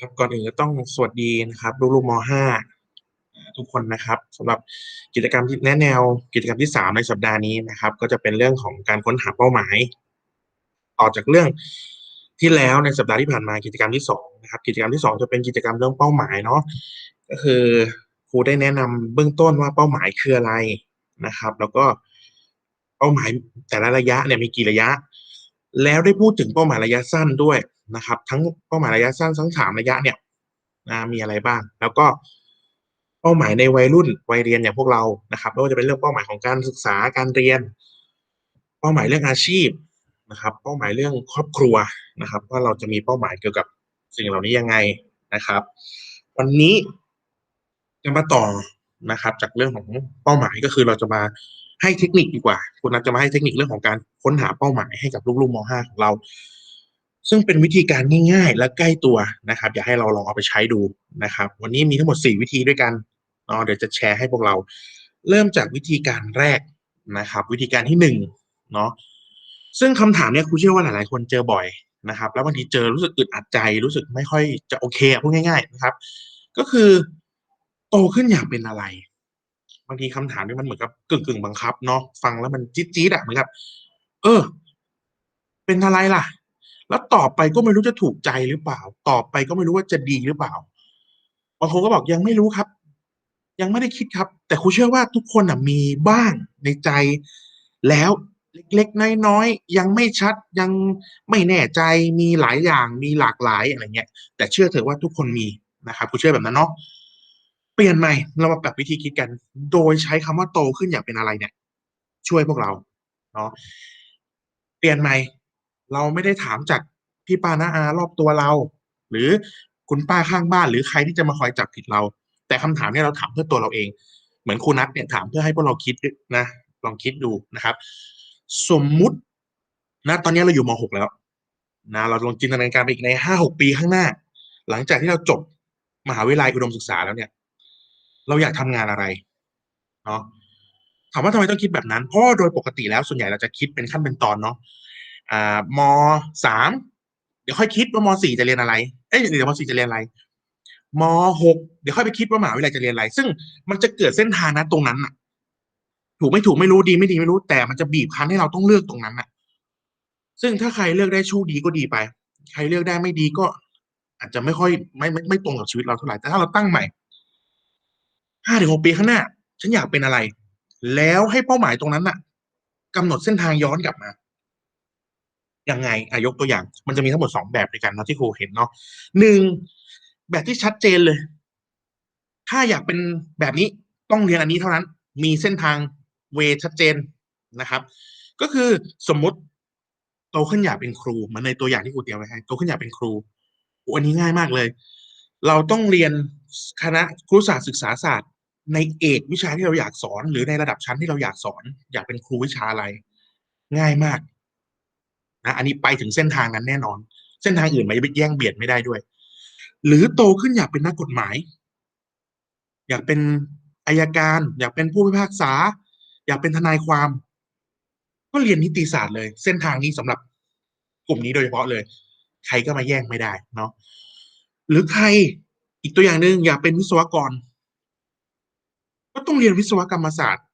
ครับก่อนอื่นก็ต้องสวัสดีนะครับลูกๆม .5 ทุกคนนะครับสำหรับกิจกรรมที่แนะแนวกิจกรรมที่ 3 ในสัปดาห์นี้นะครับ ก็จะเป็นเรื่องของการค้นหาเป้าหมาย ต่อจากเรื่องที่แล้วในสัปดาห์ที่ผ่านมากิจกรรมที่2นะครับกิจกรรมที่ 2 จะเป็นกิจกรรมเรื่องเป้าหมายเนาะก็คือครูได้แนะนำเบื้องต้นว่าเป้าหมายคืออะไรนะครับ แล้วก็เป้าหมายแต่ละระยะเนี่ยมีกี่ระยะ แล้วได้พูดถึงเป้าหมายระยะสั้นด้วย นะครับ ทั้งเป้าหมายระยะสั้นทั้งสามระยะเนี่ยนะมีอะไรบ้าง แล้วก็เป้าหมายในวัยรุ่นวัยเรียนอย่างพวกเรานะครับไม่ว่าจะเป็นเรื่องเป้าหมายของการศึกษาการเรียน เป้าหมายเรื่องอาชีพนะครับ เป้าหมายเรื่องครอบครัวนะครับ ว่าเราจะมีเป้าหมายเกี่ยวกับสิ่งเหล่านี้ยังไงนะครับ วันนี้จะมาต่อนะครับ จากเรื่องของเป้าหมายก็คือเราจะมาให้เทคนิคดีกว่า คุณนัทจะมาให้เทคนิคเรื่องของการค้นหาเป้าหมายให้กับลูกๆม .5 ของเรา ซึ่งเป็นวิธีการง่ายๆ และใกล้ตัวนะครับ อยากให้เราลองเอาไปใช้ดูนะครับ วันนี้มีทั้งหมด 4 วิธีด้วยกันเนาะเดี๋ยวจะแชร์ให้พวกเรา เริ่มจากวิธีการแรกนะครับ วิธีการที่หนึ่งเนาะซึ่งคำถามเนี้ยครูเชื่อว่าหลายๆคนเจอบ่อยนะครับ แล้วบางทีเจอรู้สึกอึดอัดใจ รู้สึกไม่ค่อยจะโอเคพูดง่ายๆนะครับ ก็คือโตขึ้นอยากเป็นอะไรบางทีคำถามนี้มันเหมือนกับกึ่งกึ่งบังคับเนาะฟังแล้วมันจี๊ดจี๊ดอะเหมือนกับ เออ เป็นอะไรล่ะ แล้วต่อไปก็ไม่รู้จะถูกใจหรือเปล่าต่อไปก็ไม่รู้ว่าจะดีหรือเปล่าบางคนก็บอกยังไม่รู้ครับ ยังไม่ได้คิดครับ แต่ครูเชื่อว่าทุกคนมีบ้างในใจแล้วเล็กๆน้อยๆยังไม่ชัดยังไม่แน่ใจมีหลายอย่างมีหลากหลายอะไรเงี้ย แต่เชื่อเถอะว่าทุกคนมีนะครับครูเชื่อแบบนั้นเนาะเปลี่ยนใหม่เรามาปรับวิธีคิดกัน โดยใช้คำว่าโตขึ้นอยากเป็นอะไรเนี่ย ช่วยพวกเราเนาะเปลี่ยนใหม่ เราไม่ได้ถามจากพี่ป้าน้าอารอบตัวเรา หรือคุณป้าข้างบ้านหรือใครที่จะมาคอยจับผิดเรา แต่คำถามเนี่ยเราถามเพื่อตัวเราเอง เหมือนครูนัทเนี่ยถามเพื่อให้พวกเราคิดนะลองคิดดูนะครับ สมมุตินะตอนนี้เราอยู่ม .6 แล้วนะเราลองจินตนาการไปอีกในห้าหกปีข้างหน้า หลังจากที่เราจบมหาวิทยาลัยอุดมศึกษาแล้วเนี่ย เราอยากทำงานอะไรเนาะถามว่าทำไมต้องคิดแบบนั้น เพราะโดยปกติแล้วส่วนใหญ่เราจะคิดเป็นขั้นเป็นตอนเนาะ อ่ามสามเดี๋ยวค่อยคิดว่ามสี่จะเรียนอะไร เอ้ยเดี๋ยวมสี่จะเรียนอะไรมหกเดี๋ยวค่อยไปคิดว่ามหาวิทยาลัยจะเรียนอะไร ซึ่งมันจะเกิดเส้นทางนะตรงนั้นน่ะถูกไม่ถูกไม่รู้ดีไม่ดีไม่รู้ แต่มันจะบีบคั้นให้เราต้องเลือกตรงนั้นน่ะซึ่งถ้าใครเลือกได้โชคดีก็ดีไป ใครเลือกได้ไม่ดีก็ อาจจะไม่ค่อยไม่ไม่ไม่ตรงกับชีวิตเราเท่าไหร่แต่ถ้าเราตั้งใหม่ห้าถึงหกปีข้างหน้า ฉันอยากเป็นอะไร แล้วให้เป้าหมายตรงนั้นน่ะกำหนดเส้นทางย้อนกลับมา ยังไงอายกตัวอย่าง มันจะมีทั้งหมดสองแบบด้วยกันนะที่ครูเห็นเนาะหนึ่งแบบที่ชัดเจนเลย ถ้าอยากเป็นแบบนี้ต้องเรียนอันนี้เท่านั้น มีเส้นทางเวชัดเจนนะครับ ก็คือสมมติโตขึ้นอยากเป็นครูเหมือนในตัวอย่างที่ครูเตรียมไว้ให้โตขึ้นอยากเป็นครูอันนี้ง่ายมากเลย เราต้องเรียนคณะครุศาสตร์ศึกษาศาสตร์ ในเอกวิชาที่เราอยากสอน หรือในระดับชั้นที่เราอยากสอน อยากเป็นครูวิชาอะไร ง่ายมาก นะอันนี้ไปถึงเส้นทางนั้นแน่นอน เส้นทางอื่นมันจะไปแย่งเบียดไม่ได้ด้วย หรือโตขึ้นอยากเป็นนักกฎหมาย อยากเป็นอายการ อยากเป็นผู้พิพากษา อยากเป็นทนายความ ก็เรียนนิติศาสตร์เลย เส้นทางนี้สำหรับกลุ่มนี้โดยเฉพาะเลย ใครก็มาแย่งไม่ได้เนาะหรือใครอีกตัวอย่างหนึ่งอยากเป็นวิศวกร ก็ต้องเรียนวิศวกรรมศาสตร์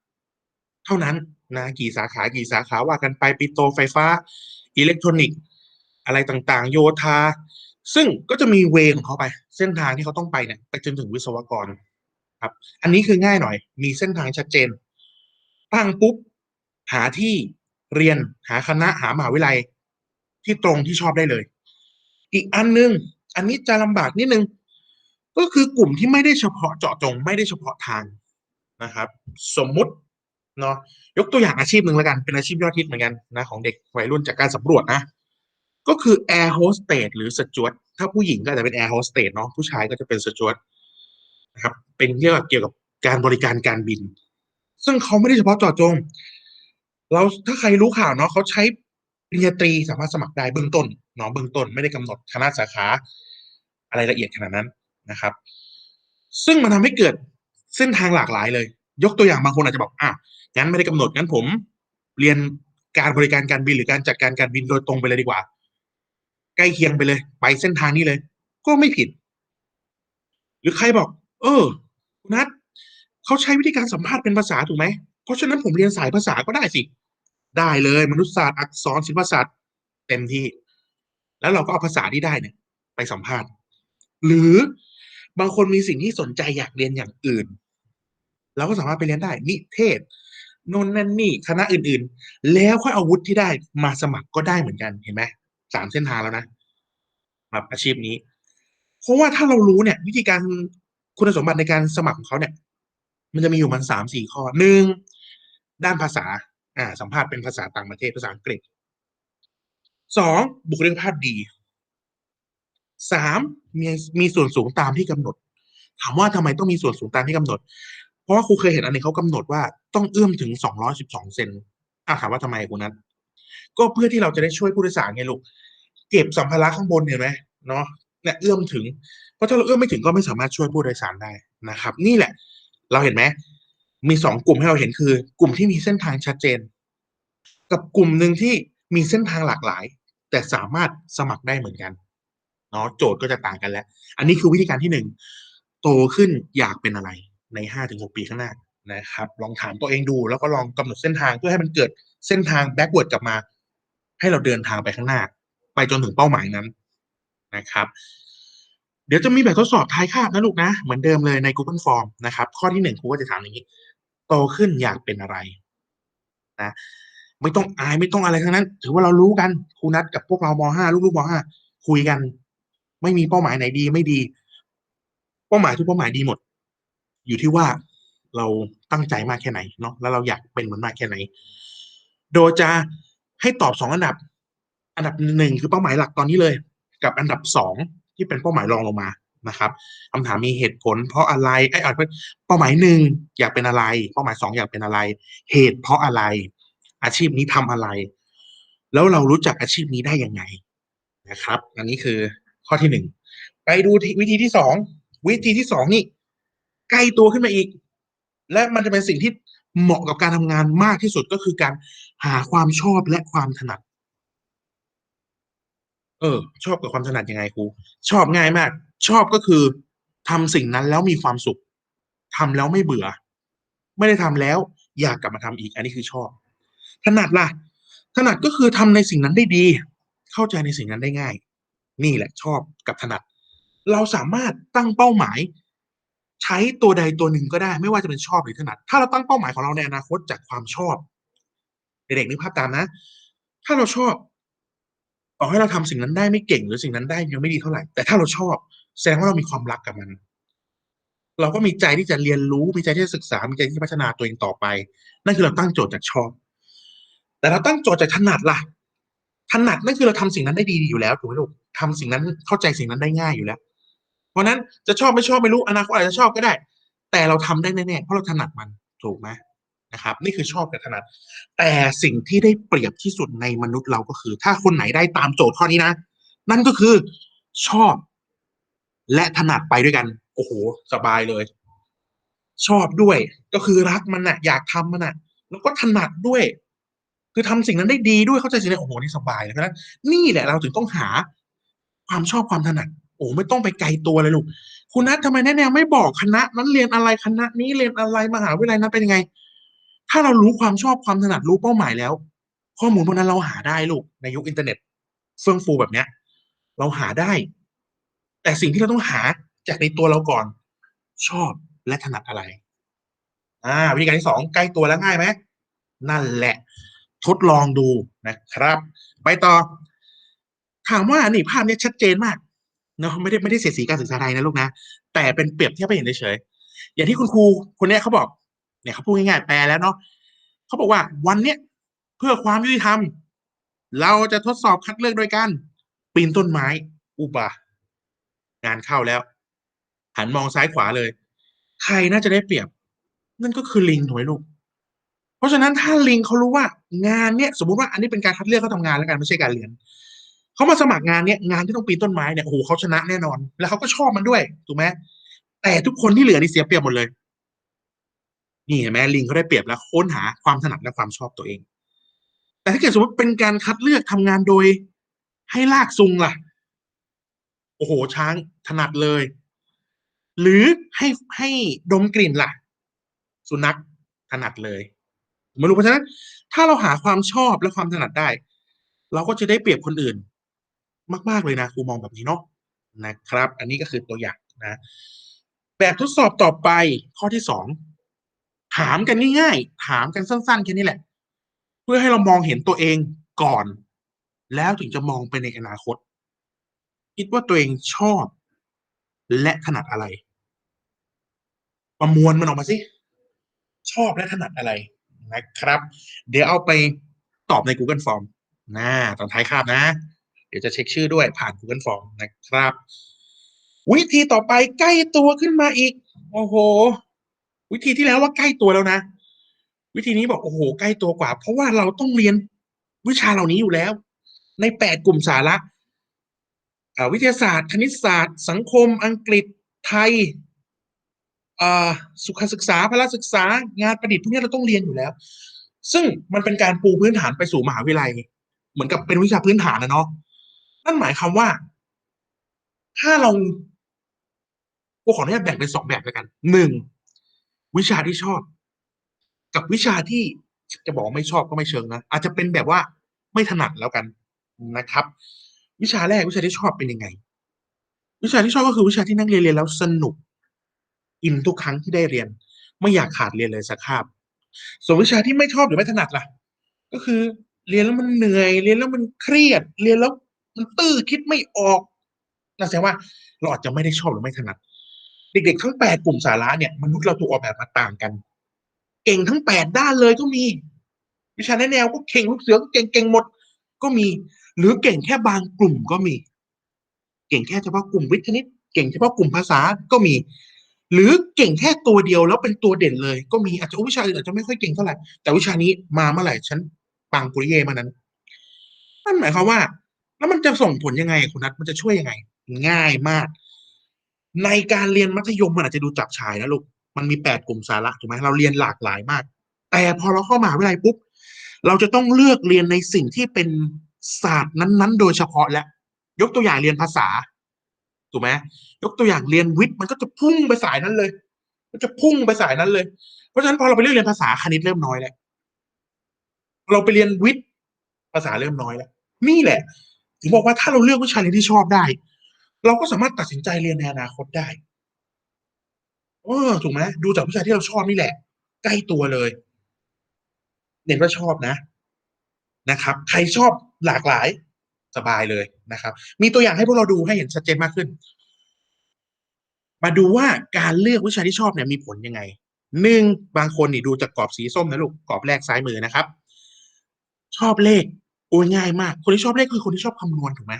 เท่านั้น นะกี่สาขากี่สาขาว่ากันไปปิโตไฟฟ้า อิเล็กทรอนิกส์ อะไรต่างๆ โยธา ซึ่งก็จะมีเวของเขาไป เส้นทางที่เขาต้องไปเนี่ยไปจนถึงวิศวกรครับ อันนี้คือง่ายหน่อย มีเส้นทางชัดเจน ตั้งปุ๊บ หาที่เรียนหาคณะหามหาวิทยาลัย ที่ตรงที่ชอบได้เลย อีกอันนึง อันนี้จะลำบากนิดนึง ก็คือกลุ่มที่ไม่ได้เฉพาะเจาะจงไม่ได้เฉพาะทางนะครับ สมมุติ เนาะยกตัวอย่างอาชีพหนึ่งแล้วกันเป็นอาชีพยอดฮิตเหมือนกันนะของเด็กวัยรุ่นจากการสำรวจนะ ก็คือแอร์โฮสเตสหรือสจวตถ้าผู้หญิงก็จะเป็นแอร์โฮสเตสเนาะผู้ชายก็จะเป็นสจวตนะครับ เป็นเกี่ยวกับเกี่ยวกับการบริการการบิน ซึ่งเขาไม่ได้เฉพาะเจาะจง เราถ้าใครรู้ข่าวเนาะเขาใช้ปริญญาตรีสามารถสมัครได้เบื้องต้นเนาะเบื้องต้นไม่ได้กำหนดคณะสาขาอะไรละเอียดขนาดนั้นนะครับ ซึ่งมันทำให้เกิดเส้นทางหลากหลายเลย ยกตัวอย่างบางคนอาจจะบอกอะ งั้นไม่ได้กำหนดงั้นผม เรียนการบริการการบินหรือการจัดการการบินโดยตรงไปเลยดีกว่า ใกล้เคียงไปเลย ไปเส้นทางนี้เลย ก็ไม่ผิด หรือใครบอก เออคุณนัทเขาใช้วิธีการสัมภาษณ์เป็นภาษาถูกไหมเพราะฉะนั้นผมเรียนสายภาษาก็ได้สิ ได้เลยมนุษยศาสตร์อักษรศิลปศาสตร์เต็มที่ แล้วเราก็เอาภาษาที่ได้เนี่ย ไปสัมภาษณ์ หรือบางคนมีสิ่งที่สนใจอยากเรียนอย่างอื่น เราก็สามารถไปเรียนได้ นิเทศ นนนั่นนี่คณะอื่นๆ แล้วค่อยเอาวุฒิที่ได้มาสมัครก็ได้เหมือนกันเห็นไหมสามเส้นทางแล้วนะแบบอาชีพนี้ เพราะว่าถ้าเรารู้เนี่ย วิธีการคุณสมบัติในการสมัครของเขาเนี่ย มันจะมีอยู่มันสามสี่ข้อหนึ่งด้านภาษา อ่า สัมภาษณ์เป็นภาษาต่างประเทศภาษาอังกฤษสองบุคลิกภาพดีสามมีมีส่วนสูงตามที่กำหนด ถามว่าทำไมต้องมีส่วนสูงตามที่กำหนด เพราะว่าครูเคยเห็นอันนี้เขากำหนดว่าต้องเอื้อมถึงสองร้อยสิบสองเซนอะถามว่าทำไมครูนั้นก็เพื่อที่เราจะได้ช่วยผู้โดยสารไงลูก เก็บสัมภาระข้างบนเห็นไหมเนาะเนี่ยเอื้อมถึง เพราะถ้าเราเอื้อมไม่ถึงก็ไม่สามารถช่วยผู้โดยสารได้นะครับ นี่แหละ เราเห็นไหมมีสองกลุ่มให้เราเห็นคือ กลุ่มที่มีเส้นทางชัดเจน กับกลุ่มหนึ่งที่มีเส้นทางหลากหลาย แต่สามารถสมัครได้เหมือนกันเนาะโจทย์ก็จะต่างกันแล้ว อันนี้คือวิธีการที่หนึ่งโตขึ้นอยากเป็นอะไร ในห้าถึงหกปีข้างหน้านะครับ ลองถามตัวเองดูแล้วก็ลองกำหนดเส้นทางเพื่อให้มันเกิดเส้นทางแบ็กเวิร์ดกลับมา ให้เราเดินทางไปข้างหน้า ไปจนถึงเป้าหมายนั้นนะครับ เดี๋ยวจะมีแบบทดสอบท้ายคาบนะลูกนะ เหมือนเดิมเลยใน Google Form นะครับ ข้อที่หนึ่งครูก็จะถามอย่างนี้ โตขึ้นอยากเป็นอะไรนะไม่ต้องอายไม่ต้องอะไรทั้งนั้น ถือว่าเรารู้กันครูนัดกับพวกเรามห้าลูกๆมห้าคุยกัน ไม่มีเป้าหมายไหนดีไม่ดี เป้าหมายทุกเป้าหมายดีหมด อยู่ที่ว่าเราตั้งใจมากแค่ไหนเนาะแล้วเราอยากเป็นมันมากแค่ไหน โดยจะให้ตอบสองอันดับ อันดับหนึ่งคือเป้าหมายหลักตอนนี้เลย กับอันดับสองที่เป็นเป้าหมายรองลงมานะครับคำถามมีเหตุผล เพราะอะไรไอ้ยเป้าหมายหนึ่งอยากเป็นอะไร เป้าหมายสองอยากเป็นอะไร เหตุเพราะอะไร อาชีพนี้ทำอะไร แล้วเรารู้จักอาชีพนี้ได้ยังไงนะครับ อันนี้คือข้อที่หนึ่งไปดูวิธีที่สองวิธีที่สองนี่ ใกล้ตัวขึ้นมาอีก และมันจะเป็นสิ่งที่เหมาะกับการทำงานมากที่สุดก็คือการหาความชอบและความถนัด เออ ชอบกับความถนัดยังไงครูชอบง่ายมาก ชอบก็คือทำสิ่งนั้นแล้วมีความสุขทำแล้วไม่เบื่อ ไม่ได้ทำแล้ว อยากกลับมาทำอีก อันนี้คือชอบ ถนัดล่ะ ถนัดก็คือทำในสิ่งนั้นได้ดี เข้าใจในสิ่งนั้นได้ง่าย นี่แหละชอบกับถนัด เราสามารถตั้งเป้าหมาย ใช้ตัวใดตัวหนึ่งก็ได้ ไม่ว่าจะเป็นชอบหรือถนัด ถ้าเราตั้งเป้าหมายของเราในอนาคตจากความชอบเด็กๆนึกภาพตามนะ ถ้าเราชอบต่อให้เราทำสิ่งนั้นได้ไม่เก่งหรือสิ่งนั้นได้ยังไม่ดีเท่าไหร่ แต่ถ้าเราชอบ แสดงว่าเรามีความรักกับมัน เราก็มีใจที่จะเรียนรู้ มีใจที่จะศึกษา มีใจที่จะพัฒนาตัวเองต่อไป นั่นคือเราตั้งโจทย์จากชอบ แต่เราตั้งโจทย์จากถนัดล่ะ ถนัดนั่นคือเราทำสิ่งนั้นได้ดีอยู่แล้วถูกไหมลูกทำสิ่งนั้นเข้าใจสิ่งนั้นได้ง่ายอยู่แล้ว เพราะนั้นจะชอบไม่ชอบไม่รู้อนาคตอาจจะชอบก็ได้ แต่เราทำได้แน่ๆเพราะเราถนัดมันถูกไหมนะครับ นี่คือชอบกับถนัด แต่สิ่งที่ได้เปรียบที่สุดในมนุษย์เราก็คือ ถ้าคนไหนได้ตามโจทย์ข้อนี้นะ นั่นก็คือชอบ และถนัดไปด้วยกันโอ้โหสบายเลย ชอบด้วย ก็คือรักมันน่ะ อยากทำมันน่ะ แล้วก็ถนัดด้วย คือทำสิ่งนั้นได้ดีด้วยเข้าใจสิ่งนั้โอ้โหนี่สบายเลยเพราะฉะนั้นนี่แหละเราถึงต้องหาความชอบความถนัด โอ้ไม่ต้องไปไกลตัวเลยลูกคุณนัททำไมแน่ๆไม่บอกคณะ นั้นเรียนอะไรคณะ นี้เรียนอะไรมหาวิทยาลัยนั้นเป็นยังไง ถ้าเรารู้ความชอบความถนัดรู้เป้าหมายแล้ว ข้อมูลพวกนั้นเราหาได้ลูกในยุคอินเทอร์เน็ตเฟื่องฟูแบบเนี้ย เราหาได้ แต่สิ่งที่เราต้องหาจากในตัวเราก่อน ชอบและถนัดอะไร อ่า วิธีการที่สองใกล้ตัวแล้วง่ายไหมนั่นแหละ ทดลองดูนะครับ ไปต่อ ถามว่านี่ภาพนี้ชัดเจนมาก เนาะไม่ได้ไม่ได้เสียสีการศึกษาไทยนะลูกนะ แต่เป็นเปรียบเทียบไปเห็นเฉยๆอย่างที่คุณครูคนนี้เขาบอกเนี่ยเขาพูดง่ายๆแปลแล้วเนาะเขาบอกว่าวันเนี้ยเพื่อความยุติธรรมเราจะทดสอบคัดเลือกโดยการปีนต้นไม้ อุบะงานเข้าแล้ว หันมองซ้ายขวาเลย ใครน่าจะได้เปรียบ นั่นก็คือลิงถูกไหมลูก เพราะฉะนั้นถ้าลิงเขารู้ว่า งานเนี้ยสมมุติว่าอันนี้เป็นการคัดเลือกเขาทำงานแล้วกันไม่ใช่การเรียน เขามาสมัครงานเนี้ยงานที่ต้องปีนต้นไม้เนี่ยโอ้โหเขาชนะแน่นอน แล้วเขาก็ชอบมันด้วยถูกไหมแต่ทุกคนที่เหลือนี่เสียเปรียบหมดเลย นี่เห็นไหมลิงเขาได้เปรียบแล้วค้นหาความถนัดและความชอบตัวเอง แต่ถ้าเกิดสมมติเป็นการคัดเลือกทำงานโดย ให้ลากซุงล่ะ โอ้โหช้างถนัดเลย หรือให้ให้ดมกลิ่นล่ะ สุนัขถนัดเลยไม่รู้เพราะฉะนั้น ถ้าเราหาความชอบและความถนัดได้ เราก็จะได้เปรียบคนอื่น มาก ๆ เลยนะครูมองแบบนี้เนาะนะครับ อันนี้ก็คือตัวอย่างนะ แบบทดสอบต่อไปข้อที่สองถามกันง่ายๆถามกันสั้นๆแค่นี้แหละ เพื่อให้เรามองเห็นตัวเองก่อน แล้วถึงจะมองไปในอนาคต คิดว่าตัวเองชอบ และถนัดอะไร ประมวลมันออกมาสิชอบและถนัดอะไรนะครับ เดี๋ยวเอาไปตอบใน Google Form นะตอนท้ายคาบนะ ดี๋ยวจะเช็คชื่อด้วยผ่าน Google Form นะครับ วิธีต่อไปใกล้ตัวขึ้นมาอีก โอ้โห วิธีที่แล้วว่าใกล้ตัวแล้วนะ วิธีนี้บอกโอ้โห ใกล้ตัวกว่า เพราะว่าเราต้องเรียนวิชาเหล่านี้อยู่แล้ว ในแปดกลุ่มสาระวิทยาศาสตร์คณิตศาสตร์ สังคมอังกฤษไทยสุขศึกษาพละศึกษางานประดิษฐ์พวกนี้เราต้องเรียนอยู่แล้ว ซึ่งมันเป็นการปูพื้นฐานไปสู่มหาวิทยาลัย เหมือนกับเป็นวิชาพื้นฐานนะเนาะ นั่นหมายความว่า ถ้าเรากูขออนุญาตแบ่งเป็นสองแบบแล้วกันหนึ่งวิชาที่ชอบ กับวิชาที่จะบอกไม่ชอบก็ไม่เชิงนะอาจจะเป็นแบบว่าไม่ถนัดแล้วกันนะครับ วิชาแรกวิชาที่ชอบเป็นยังไง วิชาที่ชอบก็คือวิชาที่นักเรียนเรียนแล้วสนุก อินทุกครั้งที่ได้เรียน ไม่อยากขาดเรียนเลยสักคาบส่วนวิชาที่ไม่ชอบหรือไม่ถนัดล่ะ ก็คือ เรียนแล้วมันเหนื่อย เรียนแล้วมันเครียด เรียนแล้ว มันตื้อคิดไม่ออกนั่นแสดงว่าเราอาจจะไม่ได้ชอบหรือไม่ถนัด เด็กๆทั้งแปดกลุ่มสาระเนี่ยมนุษย์เราถูกออกแบบมาต่างกัน เก่งทั้งแปดด้านเลยก็มี วิชาแนแนวก็เก่งลูกเสือก็เก่งเก่งหมดก็มี หรือเก่งแค่บางกลุ่มก็มี เก่งแค่เฉพาะกลุ่มวิทย์คณิตเก่งเฉพาะกลุ่มภาษาก็มี หรือเก่งแค่ตัวเดียวแล้วเป็นตัวเด่นเลย ก็มีอาจจะวิชาอื่นอาจจะไม่ค่อยเก่งเท่าไหร่แต่วิชานี้มาเมื่อไหร่ฉันปังปุริเยมานั้นนั่นหมายความว่า แล้วมันจะส่งผลยังไงคุณนัทมันจะช่วยยังไง ง่ายมาก ในการเรียนมัธยมมันอาจจะดูจับฉายนะลูกมันมีแปดกลุ่มสาระถูกไหมเราเรียนหลากหลายมาก แต่พอเราเข้ามหาวิทยาลัยปุ๊บเราจะต้องเลือกเรียนในสิ่งที่เป็นศาสตร์นั้น ๆ โดยเฉพาะและ ยกตัวอย่างเรียนภาษาถูกไหมยกตัวอย่างเรียนวิทย์มันก็จะพุ่งไปสายนั้นเลย มันจะพุ่งไปสายนั้นเลย เพราะฉะนั้นพอเราไปเลือกเรียนภาษาคณิตเริ่มน้อยแล้วเราไปเรียนวิทย์ภาษาเริ่มน้อยแล้วนี่แหละ ถึงบอกว่าถ้าเราเลือกวิชาเรียนที่ชอบได้ เราก็สามารถตัดสินใจเรียนในอนาคตได้เออถูกไหมดูจากวิชาที่เราชอบนี่แหละ ใกล้ตัวเลย เน้นว่าชอบนะนะครับ ใครชอบหลากหลายสบายเลยนะครับ มีตัวอย่างให้พวกเราดูให้เห็นชัดเจนมากขึ้น มาดูว่าการเลือกวิชาที่ชอบเนี่ยมีผลยังไงหนึ่งบางคนนี่ดูจากกรอบสีส้มนะลูกกรอบแรกซ้ายมือนะครับ ชอบเลข โอ้ยง่ายมาก คนที่ชอบเลขคือคนที่ชอบคำนวณถูกไหม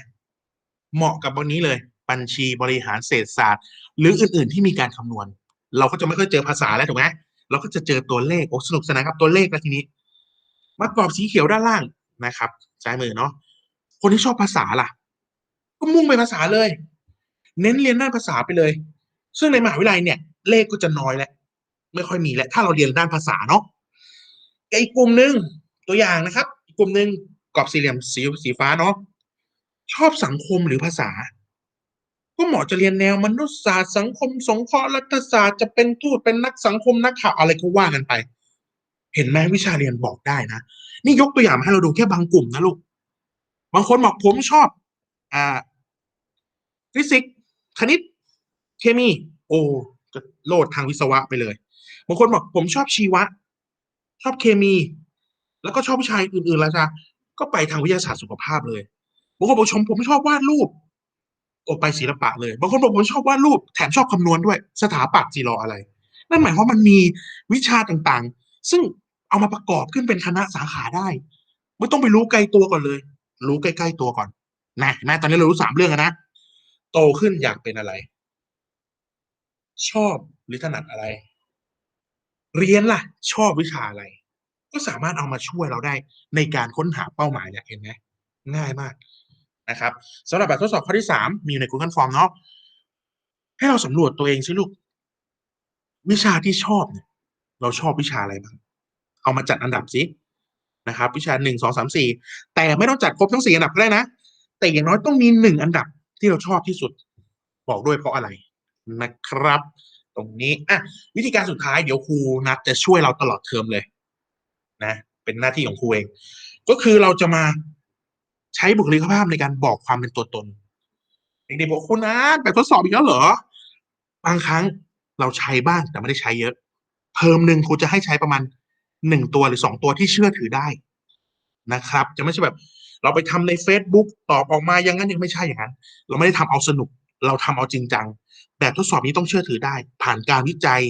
เหมาะกับบางนี้เลย บัญชีบริหารเศรษฐศาสตร์ หรืออื่น ๆ ที่มีการคำนวณ เราก็จะไม่ค่อยเจอภาษาแล้วถูกไหมเราก็จะเจอตัวเลขโอ้สนุกสนานครับตัวเลขแล้วทีนี้มากรอบสีเขียวด้านล่างนะครับซ้ายมือเนาะคนที่ชอบภาษาล่ะ ก็มุ่งไปภาษาเลย เน้นเรียนด้านภาษาไปเลย ซึ่งในมหาวิทยาลัยเนี่ย เลขก็จะน้อยแล้วไม่ค่อยมีแล้วถ้าเราเรียนด้านภาษาเนาะอีกกลุ่มหนึ่งตัวอย่างนะครับ อีกกลุ่มหนึ่ง กรอบสี่เหลี่ยมสีสีฟ้าเนาะชอบสังคมหรือภาษา ก็เหมาะจะเรียนแนวมนุษยศาสตร์สังคมสงเคราะห์รัฐศาสตร์จะเป็นทูตเป็นนักสังคมนักข่าวอะไรก็ว่ากันไป เห็นไหมวิชาเรียนบอกได้นะ นี่ยกตัวอย่างมาให้เราดูแค่บางกลุ่มนะลูกบางคนบอกผมชอบ อ่าฟิสิกส์คณิต เคมี โอ้จะโลดทางวิศวะไปเลยบางคนบอกผมชอบชีวะ ชอบเคมี แล้วก็ชอบวิชาอื่นๆแล้วจ้ะ ก็ไปทางวิทยาศาสตร์สุขภาพเลยบางคนบอกชมผมชอบวาดรูปโอไปศิลปะเลยบางคนบอกผมชอบวาดรูปแถมชอบคำนวณด้วย สถาปัตย์จีรออะไร นั่นหมายความว่ามันมีวิชาต่างๆ ซึ่งเอามาประกอบขึ้นเป็นคณะสาขาได้ไม่ต้องไปรู้ไกลตัวก่อนเลย รู้ใกล้ๆตัวก่อนนะแม่ตอนนี้เรารู้สามเรื่องนะ โตขึ้นอยากเป็นอะไร ชอบหรือถนัดอะไร เรียนล่ะ ชอบวิชาอะไร ก็สามารถเอามาช่วยเราได้ในการค้นหาเป้าหมายเนี่ยเห็นไหมง่ายมากนะครับสำหรับแบบทดสอบข้อที่สามมีอยู่ใน Google Form เนาะให้เราสำรวจตัวเองสิลูก วิชาที่ชอบเนี่ยเราชอบวิชาอะไรบ้าง เอามาจัดอันดับสินะครับ วิชาหนึ่งสองสามสี่แต่ไม่ต้องจัดครบทั้งสี่อันดับก็ได้นะ แต่อย่างน้อยต้องมีหนึ่งอันดับที่เราชอบที่สุด บอกด้วยเพราะอะไรนะครับ ตรงนี้อะวิธีการสุดท้ายเดี๋ยวครูนัดจะช่วยเราตลอดเทอมเลย นะ เป็นหน้าที่ของครูเอง ก็คือเราจะมาใช้บุคลิกภาพในการบอกความเป็นตัวตนเด็กๆบอกคุณนะแบบทดสอบอีกแล้วเหรอ บางครั้งเราใช้บ้างแต่ไม่ได้ใช้เยอะ เทอมหนึ่งครูจะให้ใช้ประมาณหนึ่งตัวหรือสองตัวที่เชื่อถือได้นะครับ จะไม่ใช่แบบ เราไปทำใน Facebook ตอบออกมาอย่างนั้นยังไม่ใช่อย่างนั้น เราไม่ได้ทำเอาสนุก เราทำเอาจริงจัง แบบทดสอบนี้ต้องเชื่อถือได้ ผ่านการวิจัย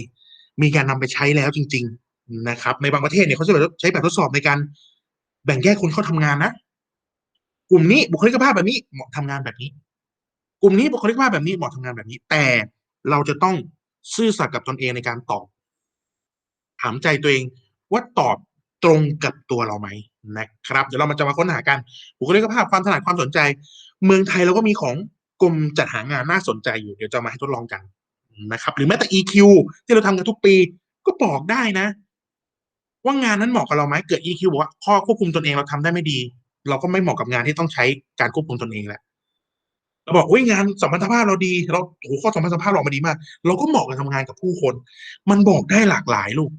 มีการนำไปใช้แล้วจริง ๆ นะครับ ในบางประเทศเนี่ยเขาใช้แบบใช้แบบทดสอบในการแบ่งแยกคนเข้าทำงานนะ กลุ่มนี้บุคลิกภาพแบบนี้เหมาะทำงานแบบนี้ กลุ่มนี้บุคลิกภาพแบบนี้เหมาะทำงานแบบนี้ แต่เราจะต้องซื่อสัตย์กับตนเองในการตอบ ถามใจตัวเองว่าตอบตรงกับตัวเราไหมนะครับ เดี๋ยวเรามาจะมาค้นหากันบุคลิกภาพความถนัดความสนใจ เมืองไทยเราก็มีของกรมจัดหางานน่าสนใจอยู่เดี๋ยวจะมาให้ทดลองกันนะครับ หรือแม้แต่ EQ ที่เราทำกันทุกปีก็บอกได้นะ ว่างานนั้นเหมาะกับเราไหมเกิด EQ บอกว่าข้อควบคุมตนเองเราทำได้ไม่ดี เราก็ไม่เหมาะกับงานที่ต้องใช้การควบคุมตนเองแหละเราบอกว่างานสัมพันธภาพเราดี เราโอ้โหข้อสัมพันธภาพเราออกมาดีมาก เราก็เหมาะกับทำงานกับผู้คน มันบอกได้หลากหลายลูก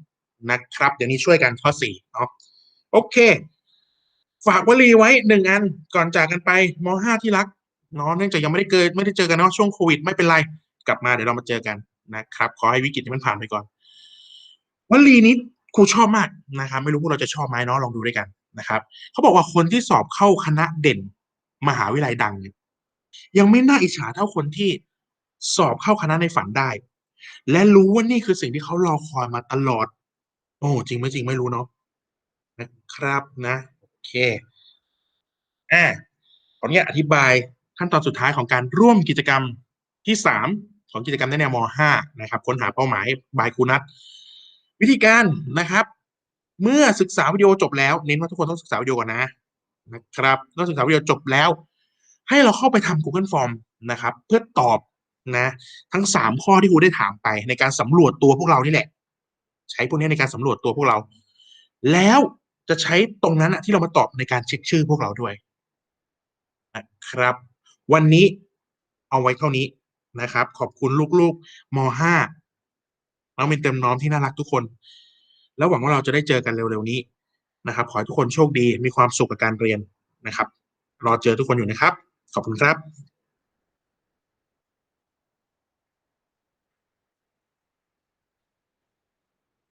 นะครับ เดี๋ยวนี้ช่วยกันข้อสี่เนาะโอเค ฝากวลีไว้หนึ่งอันก่อนจากกันไปมห้าที่รักเนาะเนื่องจากยังไม่ได้เกิดไม่ได้เจอกันเนาะช่วงโควิดไม่เป็นไร กลับมาเดี๋ยวเรามาเจอกันนะครับ ขอให้วิกฤตมันผ่านไปก่อนวลีนี้ ครูชอบมากนะครับไม่รู้พวกเราจะชอบไหมเนาะลองดูด้วยกันนะครับเขาบอกว่าคนที่สอบเข้าคณะเด่นมหาวิทยาลัยดัง ยังไม่น่าอิจฉาเท่าคนที่สอบเข้าคณะในฝันได้ และรู้ว่านี่คือสิ่งที่เขารอคอยมาตลอด โอ้จริงไม่จริงไม่รู้เนาะนะครับนะโอเคอ่าขออนุญาตอธิบายขั้นตอนสุดท้ายของการร่วมกิจกรรมที่สามของกิจกรรมในแนวมห้านะครับค้นหาเป้าหมายบายครูนัท วิธีการนะครับ เมื่อศึกษาวิดีโอจบแล้วเน้นว่าทุกคนต้องศึกษาวิดีโอก่อนนะนะครับต้องศึกษาวิดีโอจบแล้ว ให้เราเข้าไปทำ Google Form นะครับ เพื่อตอบนะ ทั้งสามข้อที่ครูได้ถามไปในการสำรวจตัวพวกเรานี่แหละ ใช้พวกนี้ในการสำรวจตัวพวกเรา แล้วจะใช้ตรงนั้นอะที่เรามาตอบในการเช็คชื่อพวกเราด้วยนะครับ วันนี้เอาไว้เท่านี้นะครับ ขอบคุณลูกๆม .5 น้องมินเต็มน้อมที่น่ารักทุกคน แล้วหวังว่าเราจะได้เจอกันเร็วๆนี้นะครับ ขอให้ทุกคนโชคดีมีความสุขกับการเรียนนะครับ รอเจอทุกคนอยู่นะครับ ขอบคุณครับ